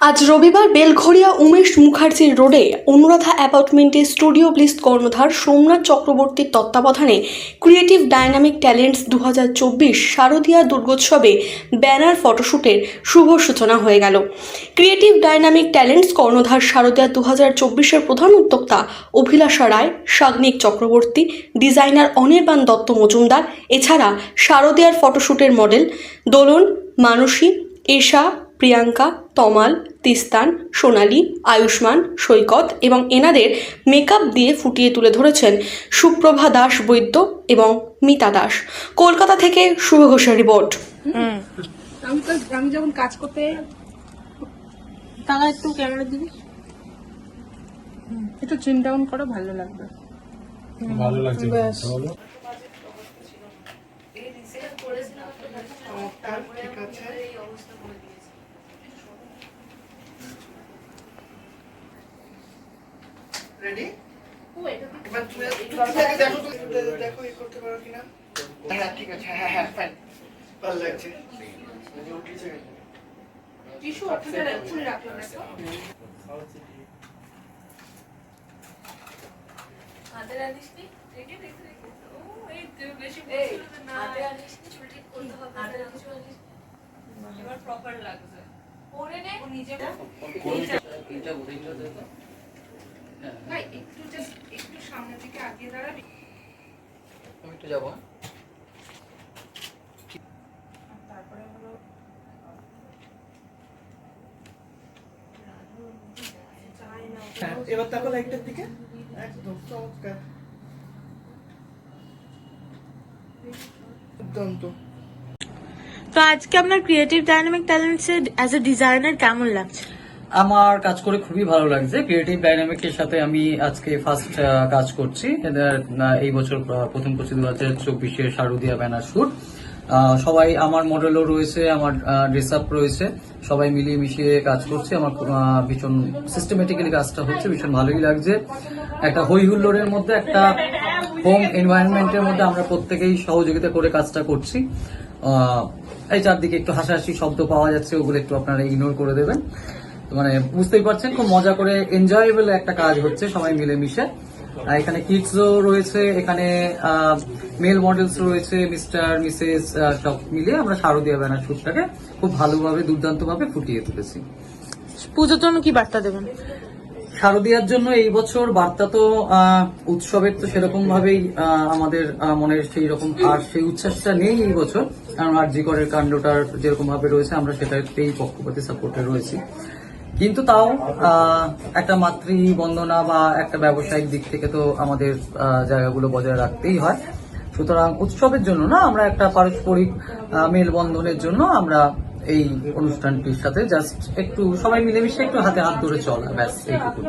আজ রবিবার বেলঘরিয়া উমেশ মুখার্জি রোডে অনুরাধা অ্যাপার্টমেন্টে স্টুডিও ব্লিস কর্ণধার সোমনাথ চক্রবর্তীর তত্ত্বাবধানে ক্রিয়েটিভ ডাইনামিক ট্যালেন্টস দু শারদীয়া দুর্গোৎসবে ব্যানার ফটোশ্যুটের শুভ সূচনা হয়ে গেল। ক্রিয়েটিভ ডাইনামিক ট্যালেন্টস কর্ণধার শারদীয়া দু হাজার চব্বিশের প্রধান উদ্যোক্তা অভিলাষা রায়, সাগ্নিক চক্রবর্তী, ডিজাইনার অনির্বাণ দত্ত মজুমদার, এছাড়া শারদীয়ার ফটোশ্যুটের মডেল দোলন, মানসী, এশা প্রিয়াঙ্কা তমাল তিস্তান সোনালি আয়ুষ্মান সৈকত এবং এনাদের মেকআপ দিয়ে ফুটিয়ে তুলে ধরেছেন সুপ্রভা দাস বৈদ্য এবং মিতা দাস। কলকাতা থেকে শুভ ঘোষের রিপোর্ট আমি তো আমি যখন কাজ করতে তারা একটু ক্যামেরা দিবি? একটু চিন ডাউন করো ভালো লাগবে। ভালো লাগছে। ব্যাস। রেডি এবার তুমি দেখো দেখো এই করতে পারো কিনা? হ্যাঁ ঠিক আছে হ্যাঁ হ্যাঁ ফাইন ভালো লাগছে। টিস্যু অর্থটা খুলে রাখলাম দেখো। হাতের আনিসনি রেখে রেখে রেখে। ও এই বেশি বলছিল যে না। হাতের আনিসনি চুল ঠিক করতে হবে। হাতের কিছু আনিস এবার প্রপার লাগছে। পরে নে। নিজে একটু জাস্ট একটু সামনের দিকে আগিয়ে দাঁড়াবি আমি একটু যাব। তারপরে হলো হ্যাঁ এবার তাকো লাইটটার দিকে। একদম চমৎকার। দুর্দান্ত। তো আজকে আপনার ক্রিয়েটিভ ডাইনামিক ট্যালেন্টসে অ্যাজ এ ডিজাইনার কেমন লাগছে? আমার কাজ করে খুবই ভালো লাগছে। ক্রিয়েটিভ ডাইনামিকের সাথে আমি আজকে ফার্স্ট কাজ করছি। এই বছর প্রথম করছি দু হাজার চব্বিশে শারুদিয়া ব্যানার শুট সবাই আমার মডেলও রয়েছে, আমার ড্রেস আপ রয়েছে। সবাই মিলিয়ে মিশিয়ে কাজ করছে। আমার ভীষণ সিস্টেমেটিক্যালি কাজটা হচ্ছে, ভীষণ ভালোই লাগছে। একটা হই হুল্লোড়ের মধ্যে, একটা হোম এনভায়রনমেন্টের মধ্যে আমরা প্রত্যেকেই সহযোগিতা করে কাজটা করছি। এই চারদিকে একটু হাসাহাসি শব্দ পাওয়া যাচ্ছে, ওগুলো একটু আপনারা ইগনোর করে দেবেন। মানে বুঝতেই পারছেন খুব মজা করে এনজয়েবল একটা কাজ হচ্ছে সবাই মিলে মিশে আর এখানে কিডসও রয়েছে এখানে মেল মডেলস রয়েছে মিস্টার মিসেস সব মিলিয়ে আমরা শারদীয় ব্যানার শুটটাকে খুব ভালোভাবে দুর্দান্তভাবে ফুটিয়ে তুলেছি। পুজোর জন্য কি বার্তা দেবেন? শারদীয়ার জন্য এই বছর বার্তা তো উৎসবের তো সেরকম ভাবেই আমাদের মনের সেই রকম আর সেই উচ্ছ্বাসটা নেই এই বছর। কারণ আর জি করের কাণ্ডটার যেরকম ভাবে রয়েছে আমরা সেটাতেই পক্ষপাতি সাপোর্টে রয়েছি। কিন্তু তাও একটা মাতৃবন্দনা বা একটা ব্যবসায়িক দিক থেকে তো আমাদের জায়গাগুলো বজায় রাখতেই হয়। সুতরাং উৎসবের জন্য না, আমরা একটা পারস্পরিক মেলবন্ধনের জন্য আমরা এই অনুষ্ঠানটির সাথে জাস্ট একটু সবাই মিলেমিশে একটু হাতে হাত ধরে চলা, ব্যাস এইটুকু